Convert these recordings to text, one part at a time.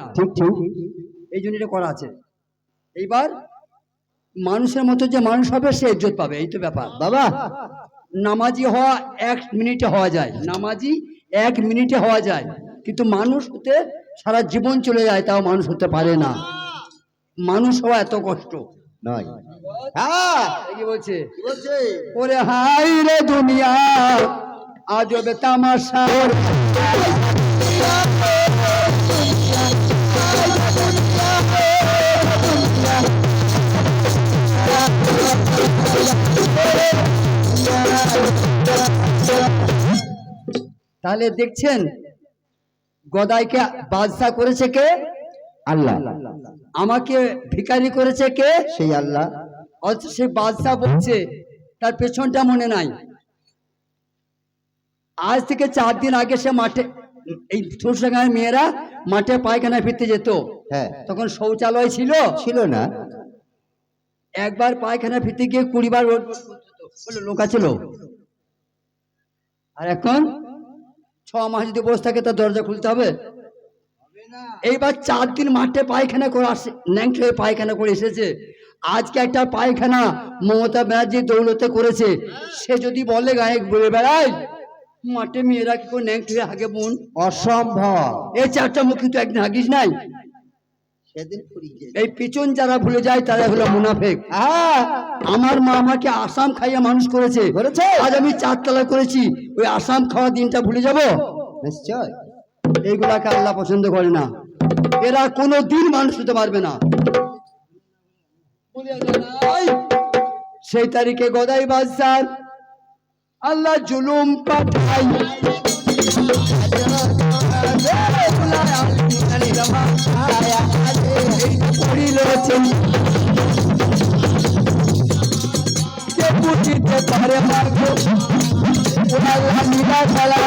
না। ঠিক ঠিক। এই জন্য এটা করা আছে। এইবার মানুষের মতো যে মানুষ হবে সে ইজ্জত পাবে। এই তো ব্যাপার। বাবা। নামাজি হওয়া এক মিনিটে হওয়া যায়। নামাজি এক মিনিটে হওয়া যায়। কিন্তু মানুষ হতে সারা জীবন চলে যায় তাও মানুষ হতে পারে না। মানুষ হওয়া এত কষ্ট। নয় হ্যাঁ কি বলছে? বলছে? ওরে হাই রে দুনিয়া আজবে তামাশা। তাহলে দেখছেন গদাইকে বাদশাহ করেছে কে? আল্লাহ। আমাকে ভিখারি করেছে কে? সেই আল্লাহ। অথচ সে বাদশাহ বলছে তার পেছনটা মনে নাই। আজ থেকে চার দিন আগে সে মাঠে এই সরষেগাঁয়ের মেয়েরা মাঠে পায়খানা ফিরতে যেত। হ্যাঁ। তখন শৌচালয় ছিল। ছিল না। একবার পায়খানা ফিরতে গিয়ে কুড়িবার রোদ বলে লোকা? ছিল আর এখন? ছ মাস যদি বসে থাকে তার দরজা খুলতে হবে। এইবার চার দিন মাঠে পায়খানা করে আসে ন্যাংট পায়খানা করে এসেছে। আজকে একটা পায়খানা মমতা ব্যানার্জি দৌলতে করেছে। সে যদি বলে গায়ে ঘুরে বেড়ায় মাঠে মেয়েরা কি করে ন্যাংট হাগে বোন? অসম্ভব। এই চারটা মুখ কিন্তু একদিন হাগিস নাই। এই পিছন যারা ভুলে যায় তারা হলো মুনাফেক। হ্যাঁ। আমার মা আমাকে আসাম খাইয়ে মানুষ করেছে। করেছে? আজ আমি চারতলা করেছি। ওই আসাম খাওয়া দিনটা ভুলে যাব? নিশ্চয়। এইগুলাকে আল্লাহ পছন্দ করে না। এরা কোনো দিন মানুষ হতে পারবে না। সেই তারিখে গদাই বাদশার আল্লাহ জুলুম পাঠাই পড়িলেছেন কে বুঝিতে পারে মার্গ? আল্লাহ নিরা খেলা।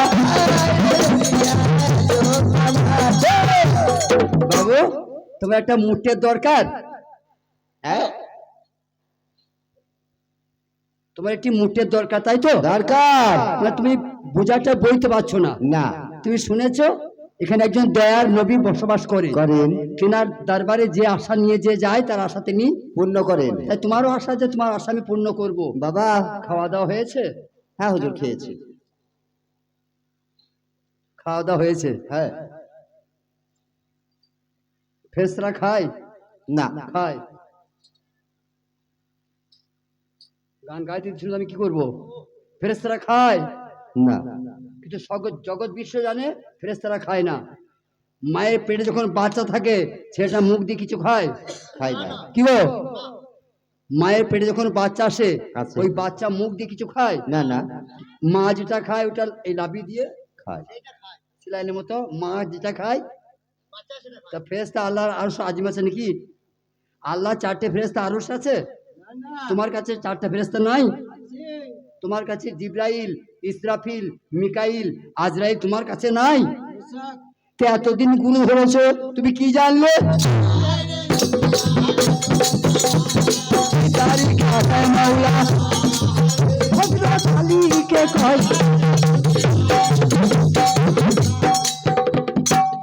বাবু তোমার একটা মুঠের দরকার। হ্যাঁ? তোমার একটি মুঠের দরকার তাই তো? দরকার। না তুমি বোঝাটা বইতে পারছ না। না। তুমি শুনেছো? এখানে একজন দয়ার নবী বসবাস করে করেন। তেনার দরবারে যে আশা নিয়ে যে যায় তার আশা তিনি পূর্ণ করেন। তাই তোমারও আশা যে তোমার আশা আমি পূর্ণ করব। বাবা। খাওয়া দাওয়া হয়েছে? হ্যাঁ হুজুর খেয়েছি। খাওয়া দাওয়া হয়েছে? হ্যাঁ। ফেসরা খায়? না। খায়। গান গাইতে ছিল আমি কি করব? ফেরেস্তারা খায়? না। কিন্তু জগৎ জগৎ বিশ্ব জানে ফেরেস্তারা খায় না। মায়ের পেটে যখন বাচ্চা থাকে ছেলেটা মুখ দিয়ে কিছু খায় খায় না। কি গো? মায়ের পেটে যখন বাচ্চা আসে। ওই বাচ্চা মুখ দিয়ে কিছু খায়? না না। মা যেটা খায় ওটা এই লাবি দিয়ে খায়। সিলাইনের মতো মা যেটা খায় তা ফেরেস্তা আল্লাহর আরশ আজিম আছে নাকি? আল্লাহ চারটে ফেরেস্তা আরশ আছে? তোমার কাছে চারটে ফেরেস্তা নাই? তোমার কাছে জিব্রাইল, ইসরাফিল, মিকাইল, আজরাইল তোমার কাছে নাই? তো এতদিন গুরু হয়েছ, তুমি কি জানলে?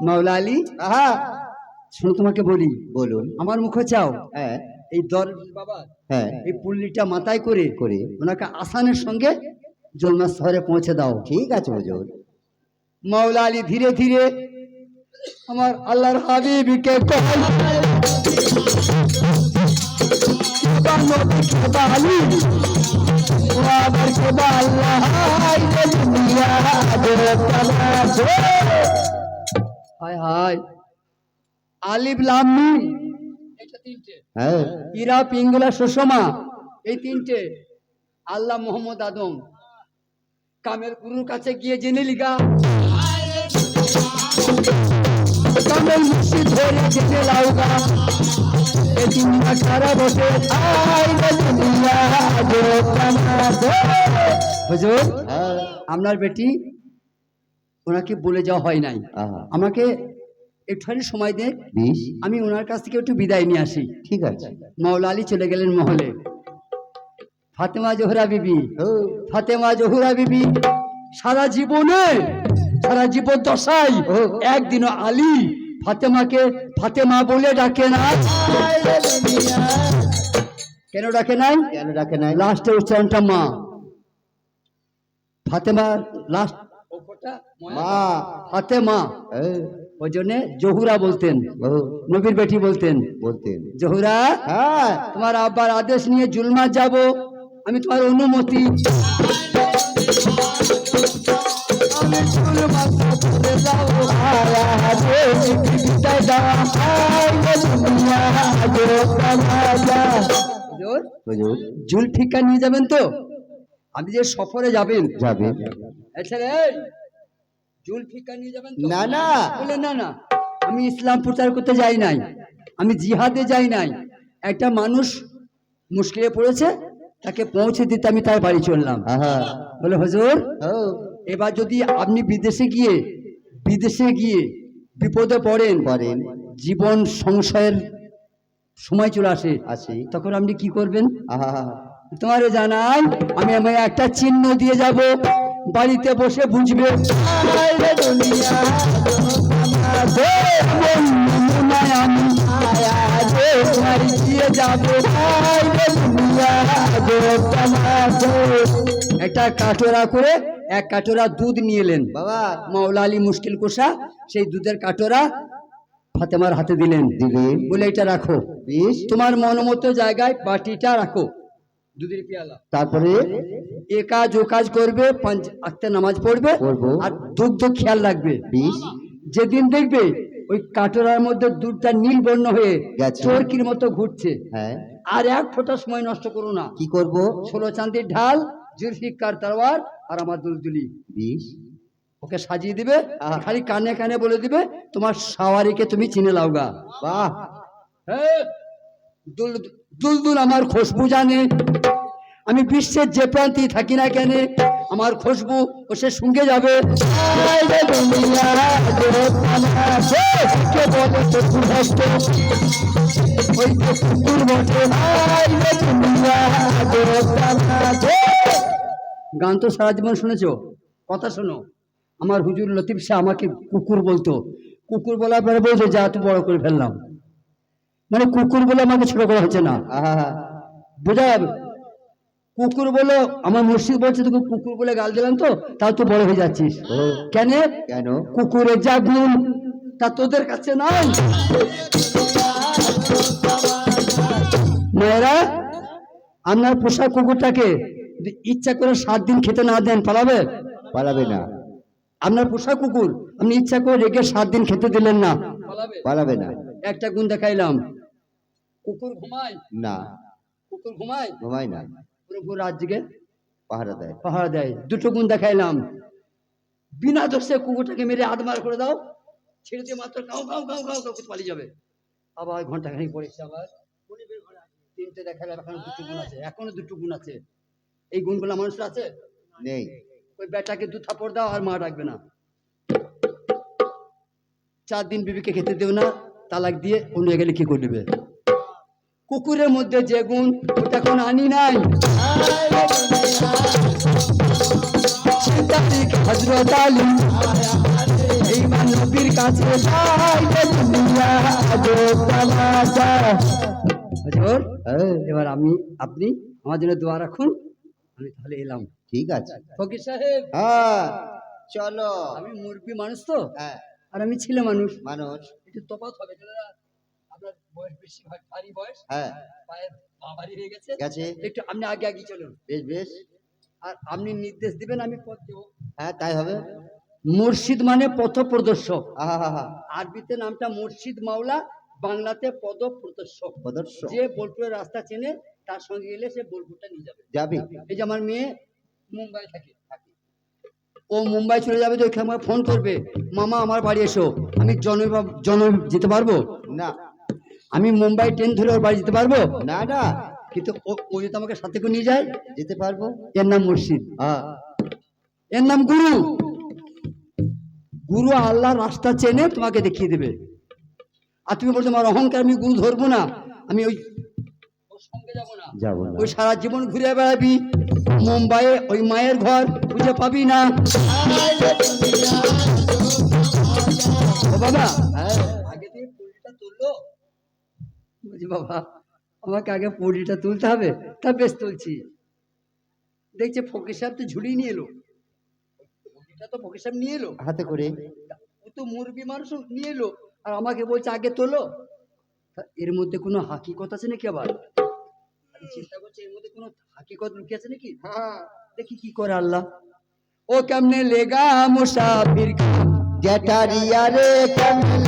মাওলা আলী, আহা, শোনো তোমাকে বলি, বলুন, আমার মুখে চাও? হ্যাঁ। এই দর বাবা হ্যাঁ এই পুল্লিটা মাথায় করে করে ওনাকে আসানের সঙ্গে জলমা শহরে পৌঁছে দাও ঠিক আছে হুজুর মাওলা আলী ধীরে ধীরে আমার আল্লাহর হাবিবকে হায়। হায় হায় আলিফ হ্যাঁ। ইরা পিঙ্গলা সুষমা এই তিনটে। আল্লাহ মোহাম্মদ আদম। কামের গুরুর কাছে গিয়ে জেনে লিগা। কামের মুর্শিদ ধরে জেনে লাউগা দুনিয়া বসে। হুজুর হ্যাঁ। আপনার বেটি ওনাকে বলে যাওয়া হয় নাই। আহা। আমাকে একটুখানি সময় বিশ আমি ওনার কাছ থেকে একটু বিদায় নিয়ে আসি। ঠিক আছে। মাওলা আলী চলে গেলেন মহলে। ফাতেমা জোহরা বিবি। ফাতেমা জোহরা বিবি সারা জীবনে সারা জীবন দশাই ও। একদিনও আলী ফাতেমাকে ফাতেমা বলে ডাকে না। কেন ডাকে নাই? কেন ডাকে নাই? লাস্টের উচ্চারণটা মা। ফাতেমা লাস্ট মা ফাতেমা। ওই জন্যে জহুরা বলতেন নবীর বেটি বলতেন বলতেন। জহুরা হ্যাঁ। তোমার আব্বার আদেশ নিয়ে জুলমা যাব আমি তোমার অনুমতি। জুল ঠিকা নিয়ে যাবেন তো? আপনি যে সফরে যাবেন। যাবে আচ্ছা রে নিয়ে যাবেন না না। বলে না না আমি ইসলাম প্রচার করতে যাই নাই। আমি জিহাদে যাই নাই। একটা মানুষ মুশকিলে পড়েছে তাকে পৌঁছে দিতে আমি তার বাড়ি চললাম। বলে হুজুর ও। এবার যদি আপনি বিদেশে গিয়ে বিদেশে গিয়ে বিপদে পড়েন করেন জীবন সংশয়ের সময় চলে আসে আসি। তখন আপনি কি করবেন? তোমারে জানাই আমি আমি একটা চিহ্ন দিয়ে যাব। বাড়িতে বসে বুঝবে। একটা কাটোরা করে এক কাটোরা দুধ নিয়ে এলেন। বাবা। মাওলা আলী মুশকিল কোষা সেই দুধের কাটোরা ফাতেমার হাতে দিলেন। দিলেন বলে এটা রাখো। তোমার মনোমতো জায়গায় বাটিটা রাখো। দুধের পেয়ালা। তারপরে এ কাজ ও কাজ করবে পাঁচ আক্তে নামাজ পড়বে আর দুগ্ধ খেয়াল রাখবে। যেদিন দেখবে ওই কাটোরার মধ্যে দুধটা নীল বর্ণ হয়ে গেছে। চরকির মতো ঘুরছে। হ্যাঁ। আর এক ফোঁটা সময় নষ্ট করো না। কি করব? ষোলো চান্দির ঢাল জুলফিকার তরওয়ার আর আমার দুলদুলি বিষ? ওকে সাজিয়ে দিবে। খালি কানে কানে বলে দিবে তোমার সাওয়ারিকে তুমি চিনে লাওগা। বাহ! হ্যাঁ, দুলদুল আমার খুশবু জানে। আমি বিশ্বের যে প্রান্তেই থাকি না কেন, আমার খুশবু ও সে সঙ্গে যাবে। গান তো সারা জীবন শুনেছো? কথা শোনো। আমার হুজুর লতিফ শাহ আমাকে কুকুর বলতো। কুকুর বলার পরে বলছে, যা, তুই বড় করে ফেললাম। মানে কুকুর বলে আমাকে ছোট করা হচ্ছে না। বোঝা যাবে? কুকুর বলে আমার মুর্শিদ বলছে তোকে কুকুর বলে গাল দিলাম তো তাও তুই বড় হয়ে যাচ্ছিস। কেন? কেন? কুকুরের যা গুণ তা তোদের কাছে নাই। মেয়েরা আপনার পোষা কুকুরটাকে যদি ইচ্ছা করে সাত দিন খেতে না দেন পালাবে? পালাবে না। আপনার পোষা কুকুর আপনি ইচ্ছা করে রেখে সাত দিন খেতে দিলেন না। পালাবে না। একটা গুণ দেখাইলাম কুকুর ঘুমায়? না। কুকুর ঘুমায়? ঘুমায় না। পুরো পুরো রাত জেগে পাহারা দেয়। পাহারা দেয়। দুটো গুণ দেখাইলাম। বিনা দোষে কুকুরটাকে মেরে আদমার করে দাও। ছেড়ে দিয়ে মাত্র কাউ কাউ কাউ কাউ কাউ পালিয়ে যাবে। আবার ঘণ্টা পরে এসে আবার। তিনটে দেখালাম এখনও দুটো গুণ আছে। এখনও দুটো গুণ আছে। এই গুণগুলো মানুষের আছে? নেই। ওই বেটাকে দু থাপড় দাও আর মা ডাকবে না। চার দিন বিবিকে খেতে দেও না তালাক দিয়ে অন্য গেলে কি করে নেবে কুকুরের মধ্যে যে গুণ ওটা এখন আনি নাই। হযরত আলী এই নবীর কাছে। হুজুর, এবার আমি আপনি আমার জন্য দোয়া রাখুন আমি তাহলে এলাম। ঠিক আছে। ফকির সাহেব। হ্যাঁ। চলো আমি মুরগি মানুষ তো হ্যাঁ। আর আমি ছেলে মানুষ। মানুষ। একটু তফাৎ হবে। বয়স বেশি ভারী- ভারী বয়স হ্যাঁ। পায়ে পা ভারী হয়ে গেছে। গেছে। একটু আপনি আগে আগে চলুন। বেশ বেশ। আর আপনি নির্দেশ দিবেন আমি পথ দেবো। হ্যাঁ তাই হবে। মুর্শিদ মানে পথ প্রদর্শক আরবিতে নামটা মুর্শিদ মাওলা বাংলাতে পদ প্রদর্শক পদর্শ যে বোলপুরের রাস্তা চেনে তার সঙ্গে গেলে সে বোলপুরটা নিয়ে যাবে। যাবি। এই যে আমার মেয়ে মুম্বাই থাকে। ও মুম্বাই চলে যাবে তো ওইখানে আমাকে ফোন করবে মামা আমার বাড়ি এসো। আমি জনই জনই যেতে পারব? না। আমি মুম্বাই ট্রেন ধরে ওর বাড়ি যেতে পারব? না না। কিন্তু ও যদি আমাকে সাথে করে নিয়ে যায় যেতে পারব। এর নাম মুর্শিদ। হ্যাঁ। এর নাম গুরু। গুরু আল্লাহর রাস্তা চেনে তোমাকে দেখিয়ে দেবে। আর তুমি বলছো আমার অহংকার আমি গুরু ধরবো না। আমি ওই ওর যাব না। ওই সারা জীবন ঘুরে বেড়াবি। মুম্বাইয়ে ওই মায়ের ঘর খুঁজে পাবি না। বাবা হ্যাঁ তুললো বলছি বাবা আমাকে আগে পড়িটা তুলতে হবে তা বেশ তুলছি। দেখছে ফকির সাহেব তো ঝুলিয়ে নিয়ে এলো। তো ফকির সাহেব নিয়ে এলো। হাতে করে। ও তো মুরবি মানুষ নিয়ে এলো। আর আমাকে বলছে আগে তোলো। এর মধ্যে কোনো হাকিকত আছে নাকি আবার? চিন্তা করছে এর মধ্যে কোনো হাকিকত লুকিয়ে আছে নাকি? দেখি কি করে আল্লাহ। ও কেমনে লেগা মুসাফির গেটারিয়া রে কেমন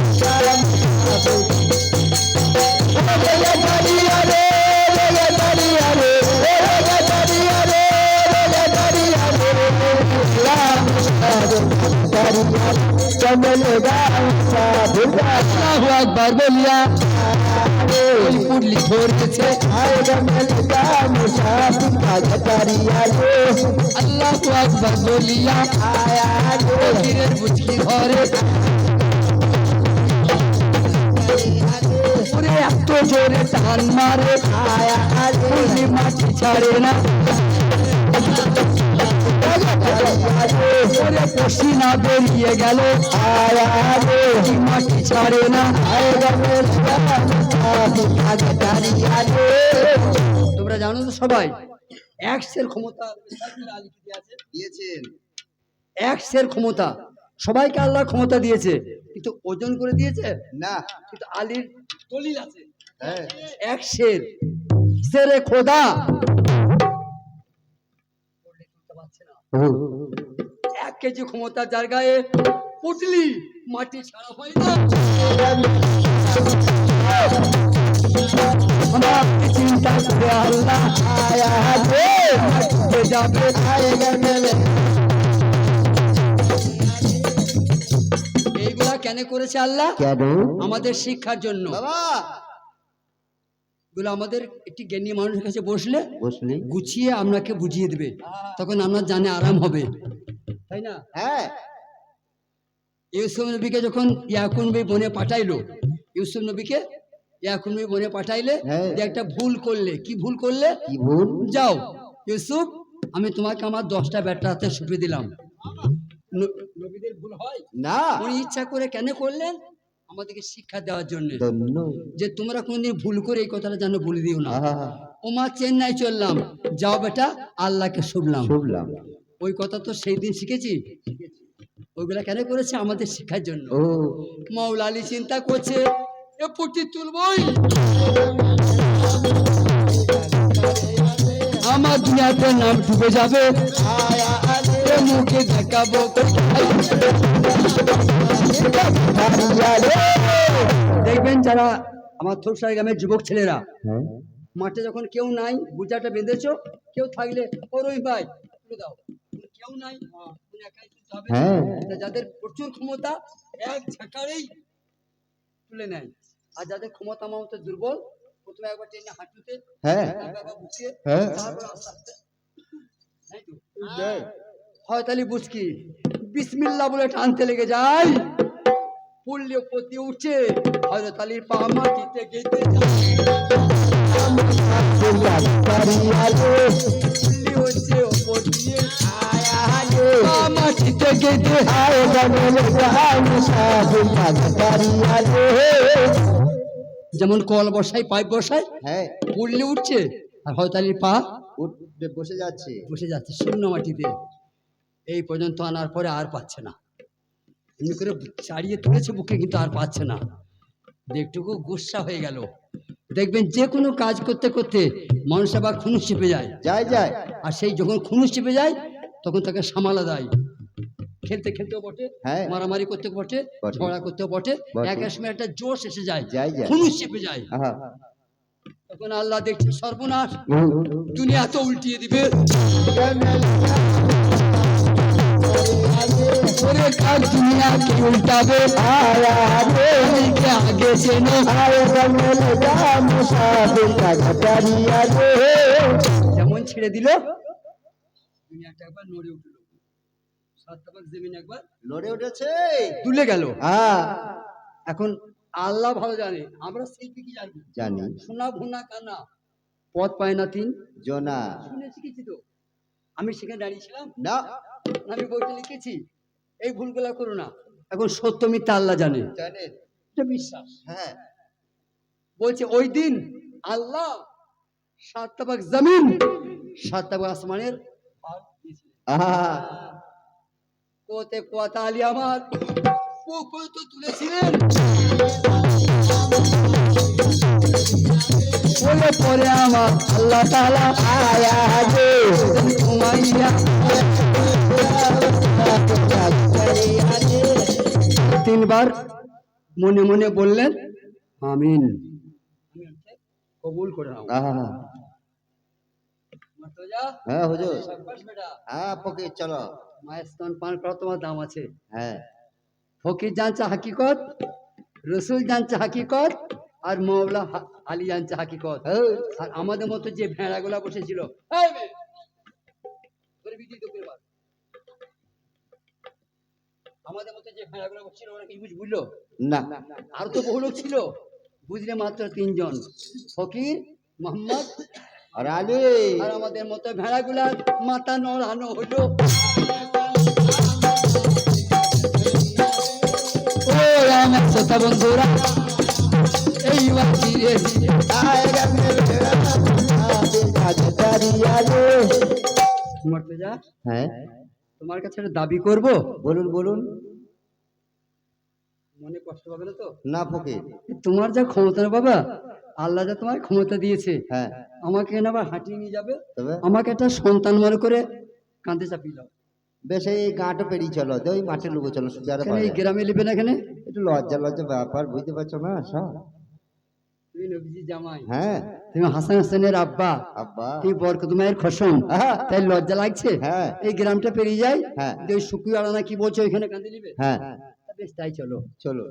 সালাম গেটারিয়া রে গেটারিয়া রে গেটারিয়া রে গেটারিয়া রে কেমন গাম সাধু আল্লাহু আকবার বলিয়া ওই পুডলি রে আল্লাহু আকবার বলিয়া আয়া রে ঘরে। এত জোরে টান মারে মাটি ছাড়ে না। পশিনা বেরিয়ে গেল। আয়া রে পুডলি মাটি ছাড়ে না। তোমরা জানো তো সবাই এক্সের ক্ষমতা দিয়েছেন। এক্সের ক্ষমতা। সবাইকে আল্লাহ ক্ষমতা দিয়েছে। কিন্তু ওজন করে দিয়েছে? না কিন্তু আলীর দলিল আছে। এক শের শেরে খোদা এক কেজি ক্ষমতা যার গায়ে পুটলি মাটি ছাড়া হয় না। আমার চিন্তা করে আল্লাহ? মাটিতে যাবে এইগুলা কেন করেছে আল্লাহ? কেন? আমাদের শিক্ষার জন্য। বাবা। এগুলো আমাদের একটি জ্ঞানী মানুষের কাছে বসলে বসলি গুছিয়ে আপনাকে বুঝিয়ে দেবে। তখন আপনার জানে আরাম হবে। তাই না? হ্যাঁ। ইউসুফ নবীকে যখন ইয়াকুন নবী বনে পাঠাইলো ইউসুফ নবীকে ইয়াকুন নবী বনে পাঠাইলে হ্যাঁ। যে একটা ভুল করলে কি ভুল করলে? কি ভুল? যাও ইউসুফ আমি তোমাকে আমার দশটা ব্যাটা হাতে সুপে দিলাম। নবীদের ভুল হয়? না। উনি ইচ্ছা করে কেন করলেন? আমাদেরকে শিক্ষা দেওয়ার জন্য। যে তোমরা কোনদিন ভুল করে এই কথাটা যেন বলে দিও না। ওমা চেন্নাই চললাম। যাও বেটা আল্লাহকে শুনলাম। শুনলাম। ওই কথা তো সেই দিন শিখেছি। ওইগুলা কেন করেছে? আমাদের শিক্ষার জন্য। ও। মৌলালি চিন্তা করছে এ পুটি তুলবই। আমার দুনিয়াতে নাম ডুবে যাবে। মুখে দেখাবো দেখবেন যারা আমার থোপসাই গ্রামের যুবক ছেলেরা হ্যাঁ। মাঠে যখন কেউ নাই বুঝাটা বেঁধেছো কেউ থাকলে ও রহিম ভাই তুলে দাও। কেউ নাই? একাই তুলতে হবে। হ্যাঁ। যাদের প্রচুর ক্ষমতা এক ঝাঁকারেই তুলে নেয়। আর যাদের ক্ষমতা মমতা দুর্বল প্রথমে একবার টেনে হাঁটুতে হ্যাঁ। হ্যাঁ। তারপর আস্তে আস্তে। তাই তো? হয় বুঝকি বিসমিল্লা বলে টানতে লেগে যায়। পুল্লি দিয়ে উঠছে। হয়তো আলীর পা মাটিতে গেঁথে হচ্ছে ওপর দিয়ে মাটিতে গেঁথে যেমন কল বসাই পাইপ বসাই হ্যাঁ। পুল্লি উঠছে। আর হয়তো আলীর পা উঠে বসে যাচ্ছে। বসে যাচ্ছে শূন্য মাটিতে। এই পর্যন্ত আনার পরে আর পাচ্ছে না। এমনি করে চাড়িয়ে তুলেছে বুকে কিন্তু আর পাচ্ছে না। দেখটুকু গুসা হয়ে গেল। দেখবেন যে কোনো কাজ করতে করতে মানুষ আবার খুনুস চেপে যায়। যায় যায়। আর সেই যখন খুনুস চেপে যায় তখন তাকে সামালা দেয়। খেলতে খেলতেও বটে হ্যাঁ। মারামারি করতে বটে। ঝগড়া করতেও বটে। এক এক সময় একটা জোশ এসে যায়। খুনুস চেপে যায়। তখন আল্লাহ দেখছে সর্বনাশ। দুনিয়া তো উল্টিয়ে দিবে। ওরে কাল দুনিয়া কি উল্টাবে ওদিকে আগে চেনো? যেমন ছেড়ে দিল দুনিয়াটা একবার নড়ে উঠল। সাতটাবার জমিন একবার লড়ে উঠেছে। তুলে গেল। হ্যাঁ। এখন আল্লাহ ভালো জানে আমরা শিল্পী কি জানি? জানি। শোনা ভুনা কানা। পথ পায় না তিন। জোনা। শুনে শিখেছি তো। আমি সেখানে দাঁড়িয়েছিলাম। না। আমি বইটা লিখেছি। এই ভুলগুলা করো না। এখন সত্য মিথ্যা আল্লাহ জানে। এটা বিশ্বাস। হ্যাঁ। বলছে ওই দিন আল্লাহ সাত ভাগ জমিন সাত ভাগ আসমানের কোতে কোয়াতা আলী আমার পুকুর তো তুলেছিলেন। বলে পরে আমার আল্লাহ তাআলা আয়া রে ঘুমাইয়া তিনবার মনে মনে বললেন আমিন। কবুল করে নাও। হ্যাঁ হুজুর। হ্যাঁ ফকির চলো। মায়ের স্তন পান করা তোমার দাম আছে। হ্যাঁ। ফকির জানছে হাকিকত রসুল জানছে হাকিকত আর মৌলা আলী জানছে হাকিকত আর আমাদের মতো যে ভেড়াগুলা বসেছিল। আমাদের মতো যে ভেড়াগুলা বসছিল ওরা কি বুঝলো? না। আর তো বহু লোক ছিল। বুঝলে মাত্র তিনজন। ফকির মোহাম্মদ আর আলী। আর আমাদের মতো ভেড়াগুলার মাথা নড়ানো হলো। ও আমার শ্রোতা বন্ধুরা। এই আয় মর্তজা হ্যাঁ। তোমার কাছে একটা দাবি করব? বলুন বলুন। মনে কষ্ট পাবে না তো? না ফকির। তোমার যা ক্ষমতা বাবা আল্লাহ যা তোমার ক্ষমতা দিয়েছে হ্যাঁ। আমাকে না আবার হাঁটিয়ে নিয়ে যাবে? তবে? আমাকে একটা সন্তান মনে করে কাঁদে চাপিয়ে দাও। বেশ এই গাঁটা পেরিয়ে চলো ওই মাঠে লুবো চলো এই গ্রামে নেবে না এখানে? একটু লজ্জা লজ্জা ব্যাপার বুঝতে পারছ না সব? হ্যাঁ। তুমি হাসান হাসানের আব্বা। আব্বা। তুমি বরকত মায়ের খসম। তাই লজ্জা লাগছে? হ্যাঁ। এই গ্রামটা পেরিয়ে যায় হ্যাঁ। ওই শুকুই কি বলছো ওইখানে কাঁদে নিবে হ্যাঁ। বেশ তাই চলো। চলো।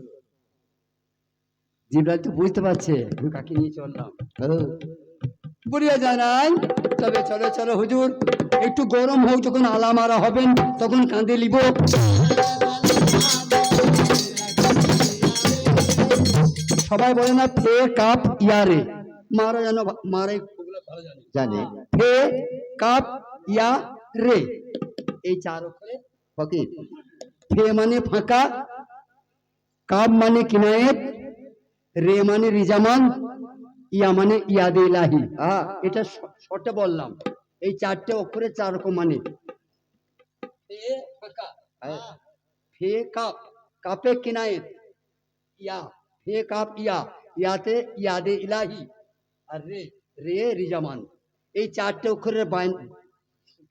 তো বুঝতে পারছে। আমি কাকে নিয়ে চললাম? বুড়িয়া জানাই। তবে চলো চলো হুজুর। একটু গরম হোক যখন আলা মারা হবেন তখন কাঁদে লিব। সবাই বলে না ফে কাপ ইয়ারে। মারা যেন ভা- মারা জানে ফে কাপ ইয়া রে। এই চার অক্ষরে ফকির। ফে মানে ফাঁকা কাপ মানে কিনায়েত রে মানে রিজামান ইয়া মানে ইয়াদে ইলাহি আহা এটা শর্টে বললাম। এই চারটে অক্ষরে চার রকম মানে। ফে ফাঁকা। হ্যাঁ। ফে কাপ কাপে কিনায়েত ইয়া। ফে কাপ ইয়া ইয়াতে ইয়াদে ইলাহি আর রে রে রিজামান এই চারটে অক্ষরের বাইন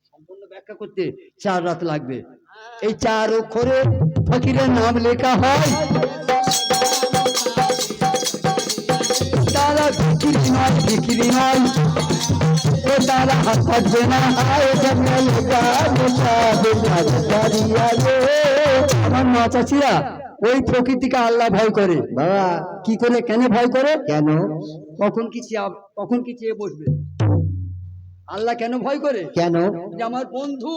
সম্পূর্ণ ব্যাখ্যা করতে চার রাত লাগবে। এই চার অক্ষরে ফকিরের নাম লেখা হয়। তারা বিক্রি নয় বিক্রি নয়। ও তারা হাত পাতবে না। আয় হাজারিয়া রে। আমার মা চাচিরা ওই প্রকৃতিকে আল্লাহ ভয় করে। বাবা কি করে কেন ভয় করে? কেন? কখন কি চেয়ে কখন কি চেয়ে বসবে? আল্লাহ কেন ভয় করে? কেন? যে আমার বন্ধু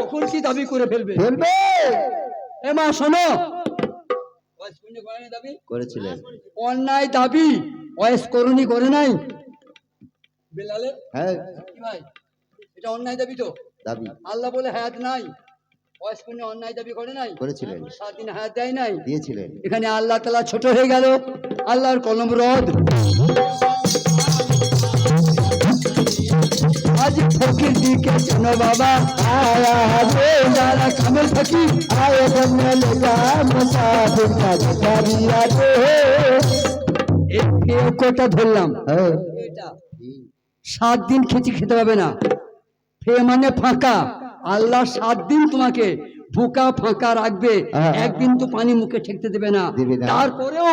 কখন কি দাবি করে ফেলবে? ফেলবে? এ মা শোনো। দাবি। করেছিলেন অন্যায় দাবি বয়স করুনি করে নাই। বেলালে হ্যাঁ। ভাই? এটা অন্যায় দাবি তো? দাবি। আল্লাহ বলে হায়াত নাই। বয়স অন্যায় দাবি করে নাই করেছিলেন। সাত দিন হায়াত দেয় নাই। দিয়েছিলেন। এখানে আল্লাহ তালা ছোট হয়ে গেল আল্লাহর কলম রদ। আজ ফকির দিকে বাবা আয়া রে যারা আয় মুসাফির হাজারিয়া রে এই এই কোটা ধরলাম? সাত দিন খেতে খেতে পাবে না। ফে মানে ফাঁকা। আল্লাহ সাত দিন তোমাকে ভুকা ফাঁকা রাখবে। হ্যাঁ। একদিন তো পানি মুখে ঠেকতে দেবে না। তারপরেও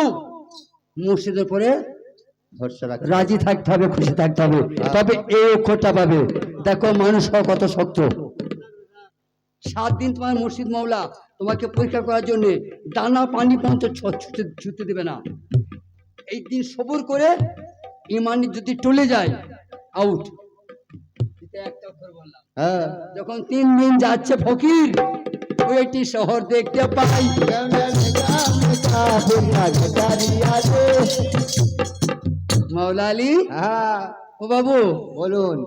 মসজিদের পরে রাজি থাকতে হবে খুশি থাকতে হবে। তবে এই অক্ষরটা পাবে। দেখো মানুষ কত শক্ত। সাত দিন তোমার মসজিদ মাওলা তোমাকে পরীক্ষা করার জন্য দানা পানি পর্যন্ত ছুটতে দেবে না। এই দিন সবুর করে ইমান যদি টলে যায় আউট একটা অক্ষর বললাম। হ্যাঁ। যখন তিন দিন যাচ্ছে ফকির ওই একটি শহর দেখতে পাই। আলী? হ্যাঁ। ও বাবু বলুন।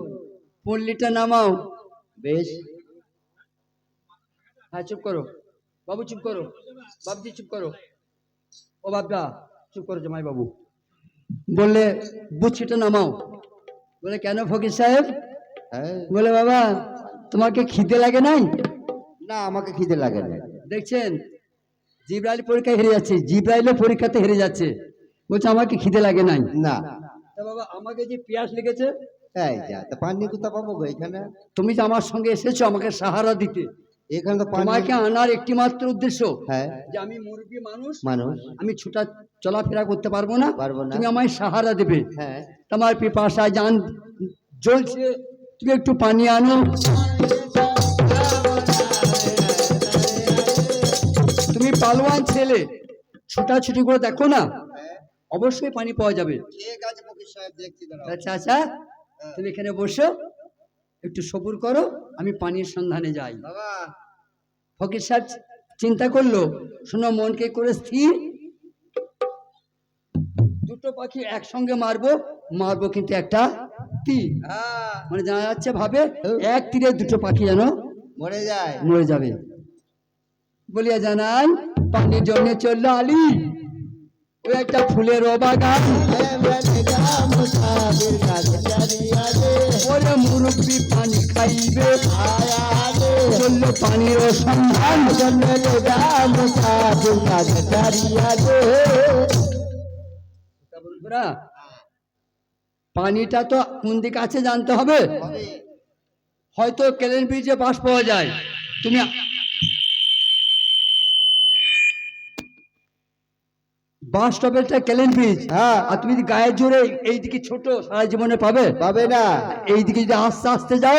পল্লীটা নামাও। বেশ। হ্যাঁ চুপ করো। বাবু চুপ করো। বাবজি চুপ করো। ও বাবদা চুপ করো জামাই বাবু। বললে বুচ্ছিটা নামাও। বলে কেন ফকির সাহেব? বলে বাবা তোমাকে খিদে লাগে নাই? না আমাকে খিদে লাগে না দেখছেন? জিব্রাইল পরীক্ষায় হেরে যাচ্ছে জিব্রাইলও পরীক্ষাতে হেরে যাচ্ছে। বলছে আমাকে খিদে লাগে নাই? না। তা বাবা আমাকে যে পিয়াস লেগেছে? এই যা তা পানি কোথা পাবো গো এখানে? তুমি যে আমার সঙ্গে এসেছ আমাকে সাহারা দিতে এখানে তো তোমাকে আনার একটি মাত্র উদ্দেশ্য হ্যাঁ। যে আমি মুরগি মানুষ মানুষ। আমি ছুটা চলাফেরা করতে পারব না। পারব না। তুমি আমায় সাহারা দেবে। হ্যাঁ। তোমার পিপাসা জান জ্বলছে তুমি একটু পানি আনো। তুমি পালোয়ান ছেলে ছুটাছুটি করে দেখো না অবশ্যই পানি পাওয়া যাবে। আচ্ছা আচ্ছা তুমি এখানে বসো একটু সবুর করো আমি পানির সন্ধানে যাই। ফকির সাহেব চিন্তা করল শোনো মনকে করে স্থির। দুটো পাখি একসঙ্গে মারবো মারবো কিন্তু একটা তীর হ্যাঁ। মানে জানা যাচ্ছে ভাবে এক তীরে দুটো পাখি যেন মরে যায়। মরে যাবে। বলিয়া জানাই পানির জন্য চলল আলী। ওই একটা ফুলের বাগান ওরে মুরব্বি পানি খাইবে। চলল পানির সন্ধান। পানিটা তো কোন দিকে আছে জানতে হবে? হয়তো কেলেন ব্রিজে বাস পাওয়া যায়। তুমি বাস স্টপেজটা কেলেন ব্রিজ। হ্যাঁ। আর তুমি যদি গায়ের জোরে এইদিকে ছোট সারা জীবনে পাবে? পাবে না। এইদিকে যদি আস্তে আস্তে যাও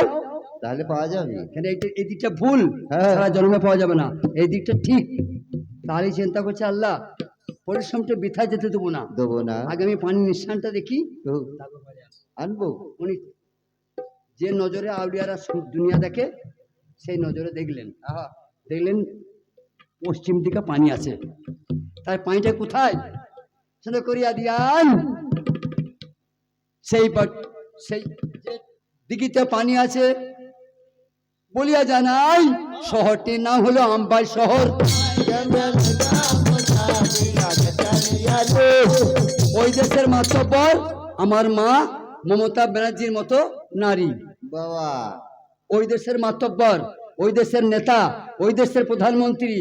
তাহলে পাওয়া যাবে। কেন এই এই দিকটা ভুল। হ্যাঁ। সারা জন্মে পাওয়া যাবে না। এই দিকটা ঠিক। তাহলেই চিন্তা করছে আল্লাহ। পরিশ্রমটা বৃথা যেতে দেবো না। দেবো না। আগে আমি পানির নিঃসানটা দেখি। আনব। উনি যে নজরে আউলিয়ারা সু- দুনিয়া দেখে সেই নজরে দেখলেন। দেখলেন পশ্চিম দিকে পানি আছে। তার পানিটা কোথায়? সেটা করিয়া দিয়ান। সেই সেই দিঘিতে পানি আছে বলিয়া জানাই শহরটির নাম হলো আম্বাই শহর। ওই দেশের মাতব্বর আমার মা মমতা ব্যানার্জির মতো নারী। বাবা। ওই দেশের মাতব্বর ওই দেশের নেতা ওই দেশের প্রধানমন্ত্রী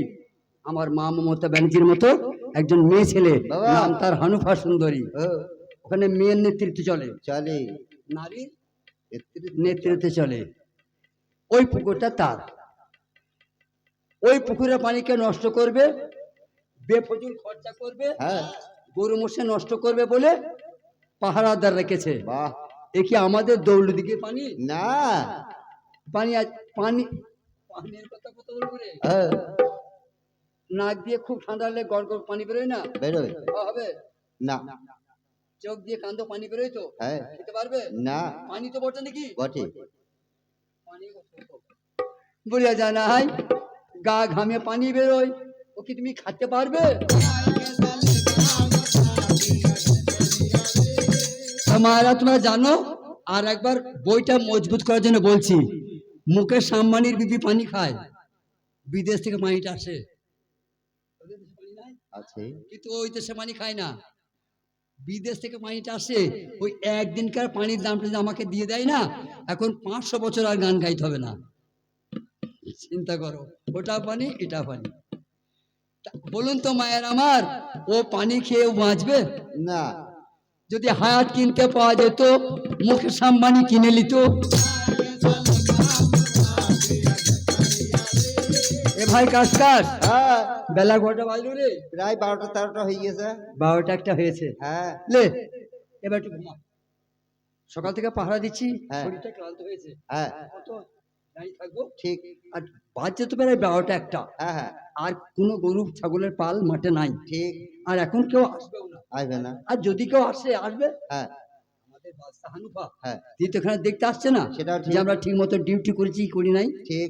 আমার মা মমতা ব্যানার্জির মতো একজন মেয়ে ছেলে নাম তার হানুফা সুন্দরী। ওখানে মেয়ের নেতৃত্বে চলে। চলে। এত্রিশ নেতৃত্বে চলে। ওই পুকুরটা তার। ওই পুকুরের পানিকে নষ্ট করবে বেফজুল খরচা করবে হ্যাঁ। গরু মোষে নষ্ট করবে বলে পাহারাদার রেখেছে। বাহ। এ কি আমাদের দৌড় দিকে পানি? না। পানি আজ পানি পানির কথা কত বলব রে? হ্যাঁ, নাক দিয়ে খুব ঠান্ডা হলে গড় গড় পানি বেরোয় না? বেরোয়। হবে? না। চোখ দিয়ে কান্দ পানি বেরোয় তো? হ্যাঁ। খেতে পারবে? না। পানি তো বটে নাকি? বটে। পানি বলিয়া জানাই গা ঘামে পানি বেরোয়। ও কি তুমি খাতে পারবে? মায়েরা তোমরা জানো? আর একবার বইটা মজবুত করার জন্য বলছি মুকেশ আম্বানির বিবি পানি খায় বিদেশ থেকে পানিটা আসে। কিন্তু ওই দেশে পানি খায় না। বিদেশ থেকে পানিটা আসে ওই একদিনকার পানির দামটা যদি আমাকে দিয়ে দেয় না এখন পাঁচশো বছর আর গান গাইতে হবে না। চিন্তা করো ওটা পানি এটা পানি। বলুন তো মায়ের আমার ও পানি খেয়ে বাঁচবে? না। যদি হায়াত কিনতে পাওয়া যেত মুখে সাম্বানি কিনে নিত। এ ভাই কাজ কাজ? হ্যাঁ। বেলা কটা বাজলো রে? প্রায় বারোটা তেরোটা হয়ে গেছে। বারোটা একটা হয়েছে। হ্যাঁ। লে এবার একটু ঘুমা। সকাল থেকে পাহারা দিচ্ছি হ্যাঁ। শরীরটা ক্লান্ত হয়েছে। হ্যাঁ। কত থাকব। ঠিক। আর বাজছে তো প্রায় বারোটা একটা। হ্যাঁ হ্যাঁ। আর কোনো গরু ছাগলের পাল মাঠে নাই। ঠিক। আর এখন কেউ আসবেও না। আসবে না। আর যদি কেউ আসে আসবে? হ্যাঁ। হ্যাঁ। দিয়ে তো এখানে দেখতে আসছে না। সেটা যে আমরা ঠিক মতো ডিউটি করেছি করি নাই। ঠিক।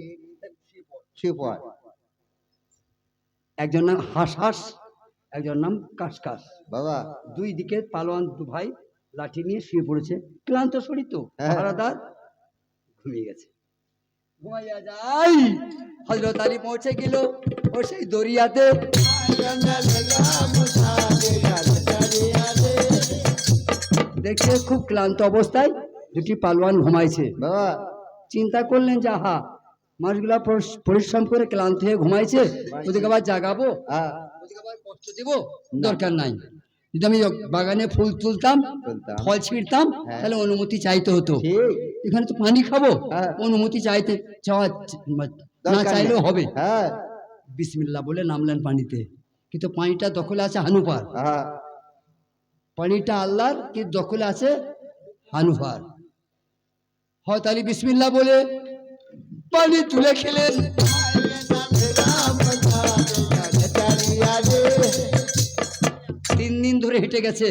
একজন নাম হাস হাস একজন নাম কাস কাস বাবা। দুই দিকে পালোয়ান দু ভাই লাঠি নিয়ে শুয়ে পড়েছে। ক্লান্ত শরীর তো। হ্যাঁ। ঘুমিয়ে গেছে। ঘুমাইয়া যাই। হজরত আলী পৌঁছে গেল। ও সেই দরিয়াতে। দেখে খুব ক্লান্ত অবস্থায় দুটি পালোয়ান ঘুমাইছে। বাবা। চিন্তা করলেন যে আহা মাছগুলা পরিশ্রম করে ক্লান্ত হয়ে ঘুমাইছে। ওদেরকে আবার জাগাবো। হ্যাঁ। ওদেরকে আবার কষ্ট দেবো। দরকার নাই। যদি আমি বাগানে ফুল তুলতাম। ফল ছিঁড়তাম হ্যাঁ। তাহলে অনুমতি চাইতে হতো। এখানে তো পানি খাব। হ্যাঁ। অনুমতি চাইতে চাওয়া না চাইলেও হবে। হ্যাঁ। বিসমিল্লা বলে নামলেন পানিতে। কিন্তু পানিটা দখলে আছে হানুপার হ্যাঁ। পানিটা আল্লাহর কি দখলে আছে হানুফার। হয় তাহলে বিসমিল্লা বলে পানি তুলে খেলেন। ধরে হেঁটে গেছে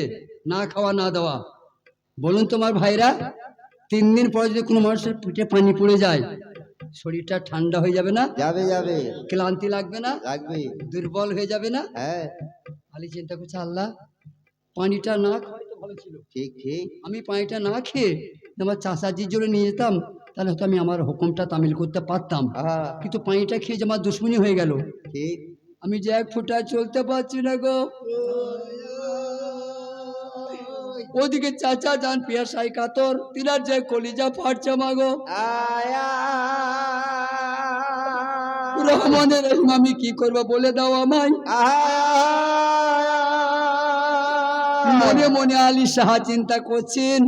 না খাওয়া না দেওয়া। বলুন তোমার ভাইরা তিন দিন পরে যদি কোনো মানুষের পিঠে পানি পড়ে যায় শরীরটা ঠান্ডা হয়ে যাবে না? যাবে যাবে। ক্লান্তি লাগবে না? লাগবে। দুর্বল হয়ে যাবে না? হ্যাঁ। আলী চিন্তা করছে আল্লাহ পানিটা না খাওয়াই তো ভালো ছিল। ঠিক ঠিক। আমি পানিটা না খেয়ে আমার চাষাজির জন্য নিয়ে যেতাম তাহলে হয়তো আমি আমার হুকুমটা তামিল করতে পারতাম। কিন্তু পানিটা খেয়ে যে আমার দুশ্মনী হয়ে গেল। ঠিক। আমি যে এক ফুটা চলতে পারছি না গো। ওদিকে চাচা যান পিয়াসাই কাতর, তিনার যে কলিজা ফাটছে মাগো। রহমানের রহিম, আমি কি করব বলে দাও আমায়। মনে মনে আলী সাহা চিন্তা করছেন।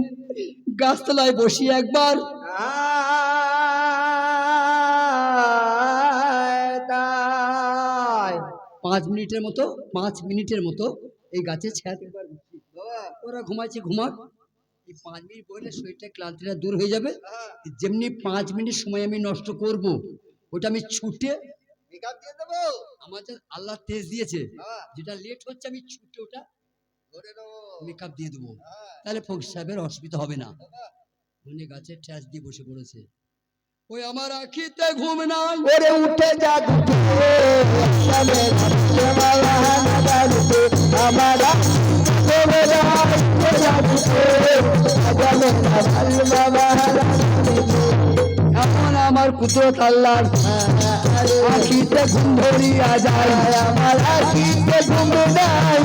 গাছতলায় বসি একবার। পাঁচ মিনিটের মতো, পাঁচ মিনিটের মতো এই গাছে বসি। ওরা ঘুমাচ্ছে ঘুমাক। এই পাঁচ মিনিট বইলে শরীরটা ক্লান্তিটা দূর হয়ে যাবে। যেমনি পাঁচ মিনিট সময় আমি নষ্ট করব ওটা আমি ছুটে যে আল্লাহ তেজ দিয়েছে হ্যাঁ, যেটা লেট হচ্ছে আমি ছুটে ওটা মেকআপ দিয়ে দেবো। হ্যাঁ, তাহলে ফকির সাহেবের অসুবিধা হবে না। উনি গাছের ট্যাচ দিয়ে বসে পড়েছে। ওই আমার আখিতে ঘুম নাই। ওরে উঠে যা দুটো সামনে রাখছে মালা নাগালুতে আমারা তোমরা উঠে যা দুটো আজামে নাগাল বাবা এখন আমার কুদরত আল্লাহর আখিতে ঘুম ধরিয়া যায় আমার আখিতে ঘুম নাই